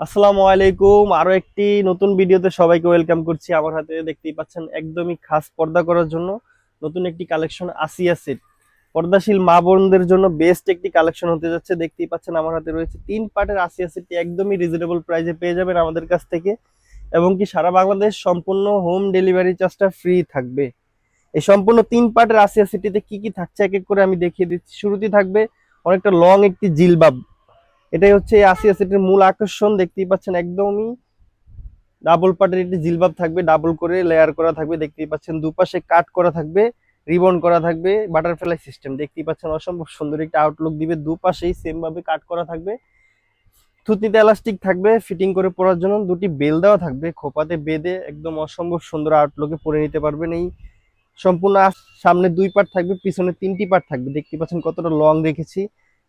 আসসালামু আলাইকুম। আরও একটি নতুন ভিডিওতে সবাইকে ওয়েলকাম করছি। আমার হাতে দেখতেই পাচ্ছেন একদমই খাস পর্দা করার জন্য নতুন একটি কালেকশন আসিয়া সেট। পর্দাশীল মা বোনদের জন্য বেস্ট একটি কালেকশন হতে যাচ্ছে। দেখতেই পাচ্ছেন আমার হাতে রয়েছে তিন পার্টের আসিয়া সেটটি একদমই রিজনেবল প্রাইসে পেয়ে যাবেন আমাদের কাছ থেকে। এবং কি সারা বাংলাদেশ সম্পূর্ণ হোম ডেলিভারি চার্জটা ফ্রি থাকবে। এই সম্পূর্ণ তিন পার্টের আসিয়া সেটটিতে কি কি থাকছে? এক এক করে আমি দেখিয়ে দিচ্ছি। শুরুতেই থাকবে অনেকটা লং একটি জিলবাব। এটাই হচ্ছে আসিয়া সেটের মূল আকর্ষণ, দেখতেই পাচ্ছেন একদমই ডাবল পার্টের একটি জিলবাব থাকবে ডাবল করে লেয়ার করা থাকবে, দেখতেই পাচ্ছেন দুপাশে কাট করা থাকবে রিবন করা থাকবে বাটারফ্লাই সিস্টেম দেখতেই পাচ্ছেন অসম্ভব সুন্দর একটা আউটলুক দিবে, দুপাশেই সেম ভাবে কাট করা থাকবে। থুতনিতে এলাস্টিক থাকবে ফিটিং করে পরার জন্য দুটি বেল দেওয়া থাকবে, খোপাতে বেঁধে একদম অসম্ভব সুন্দর আউটলুকে পরে নিতে পারবেন এই সম্পূর্ণ আস- সামনে দুই পার্ট থাকবে, পিছনে তিনটি পার্ট থাকবে দেখতে পাচ্ছেন কতটা লং রেখেছি।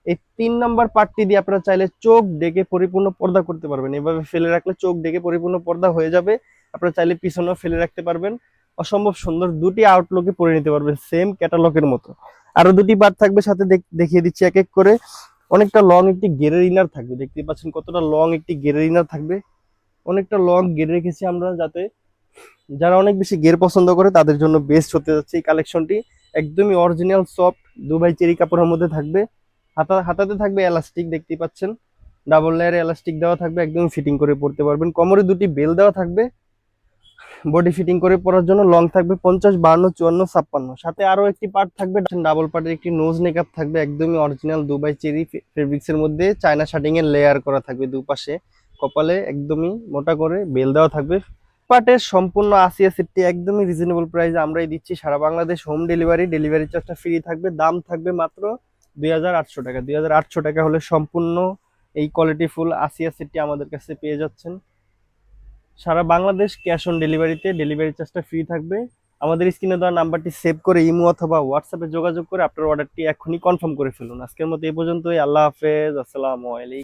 এই তিন নাম্বার পার্টটি দিয়ে আপনারা চাইলে চোখ ডেকে পরিপূর্ণ পর্দা করতে পারবেন। এভাবে ফেলে রাখলে চোখ ডেকে পরিপূর্ণ পর্দা হয়ে যাবে। আপনারা চাইলে পিছনেও ফেলে রাখতে পারবেন। অসম্ভব সুন্দর দুটি আউটলুকে পরে নিতে পারবেন সেম ক্যাটালগের মতো। আরও দুটি পার্ট থাকবে, সাথে দেখ- দেখিয়ে দিচ্ছি এক এক করে। অনেকটা লং একটি গেরের ইনার থাকবে। দেখতে পাচ্ছেন কতটা লং একটি গেরের ইনার থাকবে। অনেকটা লং গের রেখেছি আমরা যাতে যারা অনেক বেশি গের পছন্দ করে তাদের জন্য বেস্ট হতে যাচ্ছে এই কালেকশনটি একদমই অরিজিনাল সফট দুবাই চেরি কাপড়ের মধ্যে থাকবে। হাতা, হাতাতে থাকবে এলাস্টিক দেখতে পাচ্ছেন। ডাবল লেয়ারে এলাস্টিক দেওয়া থাকবে, একদম ফিটিং করে পড়তে পারবেন। কোমরে দুটি বেল দেওয়া থাকবে। বডি ফিটিং করে পরার জন্য লং থাকবে পঞ্চাশ, বাহান্ন, চুয়ান্ন, ছাপ্পান্ন। সাথে আরও একটি পার্ট থাকবে ডাবল পার্টের একটি নোজ মেকআপ থাকবে, একদমই অরিজিনাল দুবাই চেরি ফেব্রিক্স এর মধ্যে। চায়না শার্টিং এর লেয়ার করা থাকবে দুপাশে। কপালে একদমই মোটা করে বেল দেওয়া থাকবে। পার্টের সম্পূর্ণ আসিয়া সেটটি একদমই রিজনেবল প্রাইসে আমরাই দিচ্ছি। সারা বাংলাদেশ হোম ডেলিভারি ডেলিভারি চার্জটা ফ্রি থাকবে। দাম থাকবে মাত্র দুই হাজার আটশো টাকা। দুই হাজার আটশো টাকা হলে সম্পূর্ণ এই কোয়ালিটি ফুল আসিয়া সেটটি আমাদের কাছে পেয়ে যাচ্ছেন। সারা বাংলাদেশ ক্যাশ অন ডেলিভারিতে ডেলিভারি চার্জটা ফ্রি থাকবে। আমাদের স্ক্রিনে দেওয়া নাম্বারটি সেভ করে ইমো অথবা হোয়াটসঅ্যাপে যোগাযোগ করে আপনার অর্ডারটি এখনই কনফার্ম করে ফেলুন। আজকের মতো এই পর্যন্তই। আল্লাহ হাফেজ। আসসালামু আলাইকুম।